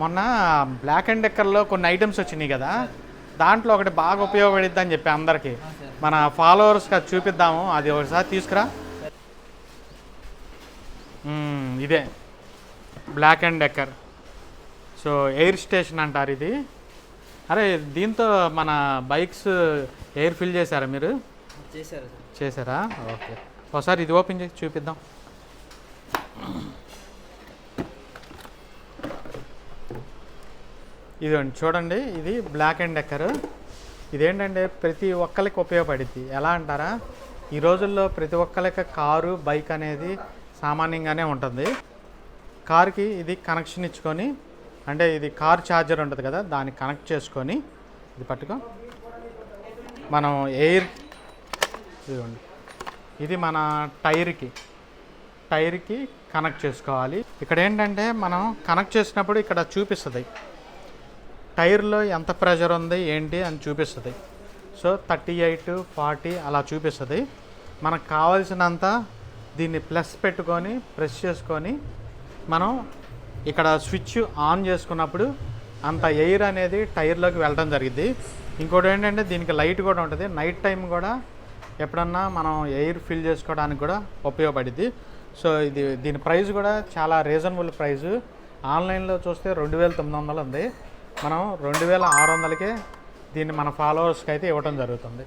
మొన్న black and డెక్కర్లో కొన్ని items వచ్చినాయి కదా. దాంట్లో ఒకటి బాగా ఉపయోగపడిద్ది అని చెప్పి అందరికీ. మన ఫాలోవర్స్కి అది చూపిద్దాము. అది ఒకసారి తీసుకురా. ఇదే. Black and Decker so air station అంటారు ఇది. అరే దీంతో మన బైక్స్ ఎయిర్ ఫిల్ చేశారా మీరు? చేశారా ఓకే. ఒకసారి ఇది ఓపెన్ చేసి చూపిద్దాం. ఇదిగోండి చూడండి ఇది బ్లాక్ అండ్ డెక్కర్ ఇదేంటంటే ప్రతి ఒక్కరికి ఉపయోగపడుద్ది. ఎలా అంటారా? ఈ రోజుల్లో ప్రతి ఒక్కరికి కారు బైక్ అనేది సామాన్యంగానే ఉంటుంది. కార్కి ఇది కనెక్షన్ ఇచ్చుకొని అంటే ఇది కార్ ఛార్జర్ ఉంటుంది కదా దాన్ని కనెక్ట్ చేసుకొని ఇది పట్టుకో. మనం ఎయిర్ ఇదిగోండి. ఇది మన టైర్కి టైర్కి కనెక్ట్ చేసుకోవాలి. ఇక్కడ ఏంటంటే మనం కనెక్ట్ చేసినప్పుడు ఇక్కడ చూపిస్తుంది. టైర్లో ఎంత ప్రెషర్ ఉంది ఏంటి అని చూపిస్తుంది. సో థర్టీ ఎయిట్ ఫార్టీ అలా చూపిస్తుంది. మనకు కావాల్సినంత దీన్ని ప్లస్ పెట్టుకొని ప్రెస్ చేసుకొని మనం ఇక్కడ స్విచ్ ఆన్ చేసుకున్నప్పుడు అంత ఎయిర్ అనేది టైర్లోకి వెళ్ళడం జరిగింది ఇంకోటి ఏంటంటే దీనికి లైట్ కూడా ఉంటుంది. నైట్ టైం కూడా ఎప్పుడన్నా మనం ఎయిర్ ఫిల్ చేసుకోవడానికి కూడా ఉపయోగపడింది సో ఇది దీని ప్రైస్ కూడా చాలా రీజనబుల్ ప్రైస్. ఆన్లైన్లో చూస్తే రెండు వేల తొమ్మిది వందలు ఉంది. మనం రెండు వేల ఆరు వందలకే దీన్ని మన ఫాలోవర్స్కి అయితే ఇవ్వటం జరుగుతుంది.